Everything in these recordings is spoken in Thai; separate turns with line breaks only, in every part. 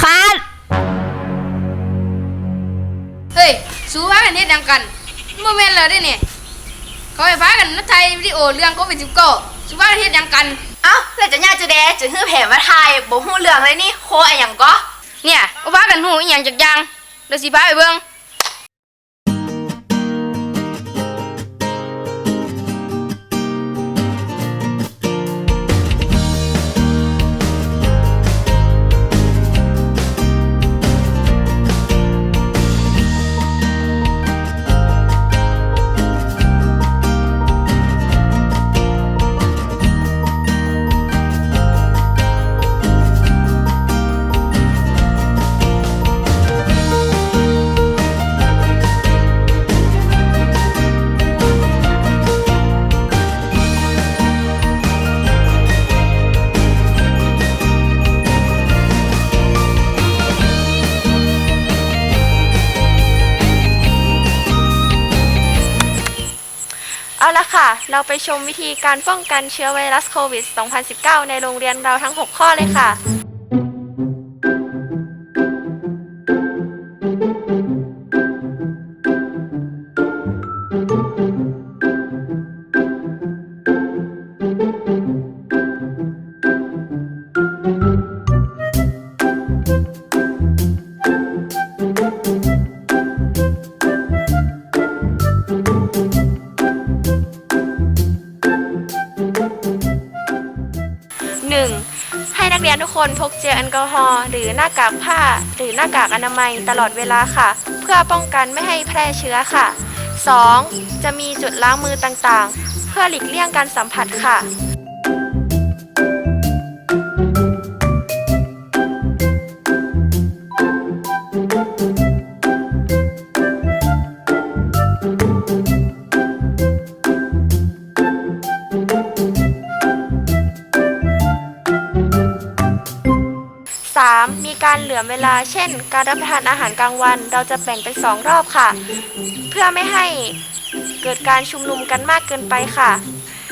คัดเฮ้ย สู้ว่ากันเฮ็ดยังกันบ่แม่นเล้วเด้นี่เขาให้พากันนักไทยวิดีโอเรื่องโควิด19สู้ว่ากันเฮ็ดยังกัน
เอ้าแล้วจะย่าจะแดจะฮื้อแผ่มาไทยบ่ฮู้เรื่องเลยนี่โคอะหยังก็
เนี่ยบ่พากันฮู้อีหยังจักอย่างเดี๋ยวสิพาไปเบิ่ง
ละค่ะ เราไปชมวิธีการป้องกันเชื้อไวรัสโควิด 2019 ในโรงเรียนเราทั้ง 6 ข้อเลยค่ะ ให้นักเรียนทุกคนพกเจลแอลกอฮอล์หรือหน้ากากผ้า หรือหน้ากากอนามัยตลอดเวลาค่ะ เพื่อป้องกันไม่ให้แพร่เชื้อค่ะ 2. จะมีจุดล้างมือต่างๆ เพื่อหลีกเลี่ยงการสัมผัสค่ะ การเหลื่อมเวลา เช่น การรับประทานอาหารกลางวัน เราจะแบ่งเป็นสองรอบค่ะ เพื่อไม่ให้เกิดการชุมนุมกันมากเกินไปค่ะ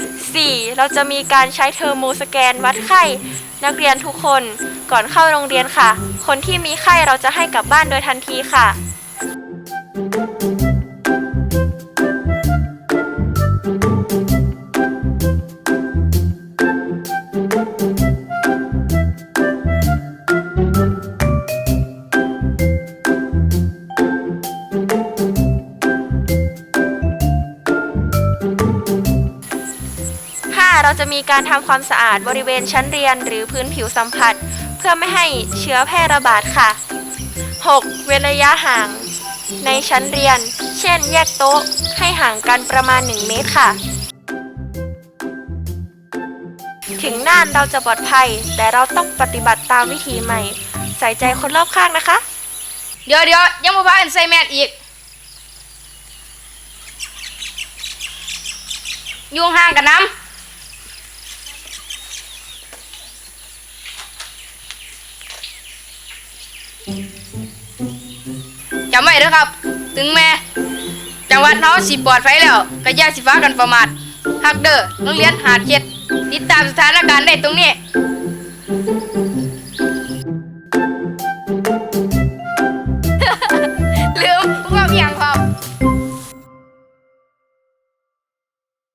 4. เราจะมีการใช้เทอร์โมสแกนวัดไข้ นักเรียนทุกคนก่อนเข้าโรงเรียนค่ะ คนที่มีไข้เราจะให้กลับบ้านโดยทันทีค่ะ จะมีการทำความสะอาดบริเวณชั้นเรียนหรือพื้นผิวสัมผัส เพื่อไม่ให้เชื้อแพร่ระบาดค่ะ 6. เว้นระยะห่าง ในชั้นเรียน เช่น แยกโต๊ะให้ห่างกันประมาณ 1 เมตรค่ะ ถึงน่านเราจะปลอดภัย แต่เราต้องปฏิบัติตามวิธีใหม่ ใส่ใจคนรอบข้างนะคะ
เดี๋ยวเดี๋ยวยังบ่พากันใส่แมสอีกอยู่ห่างกันน้ำ จำไว้เด้อครับ ถึงแม้จังหวัดเฮาสิปลอดภัยแล้วก็อย่าสิฟ้ากันประมาทฮักเด้อโรงเรียนหาดเจ็ดติดตามสถานการณ์ได้ตรงนี้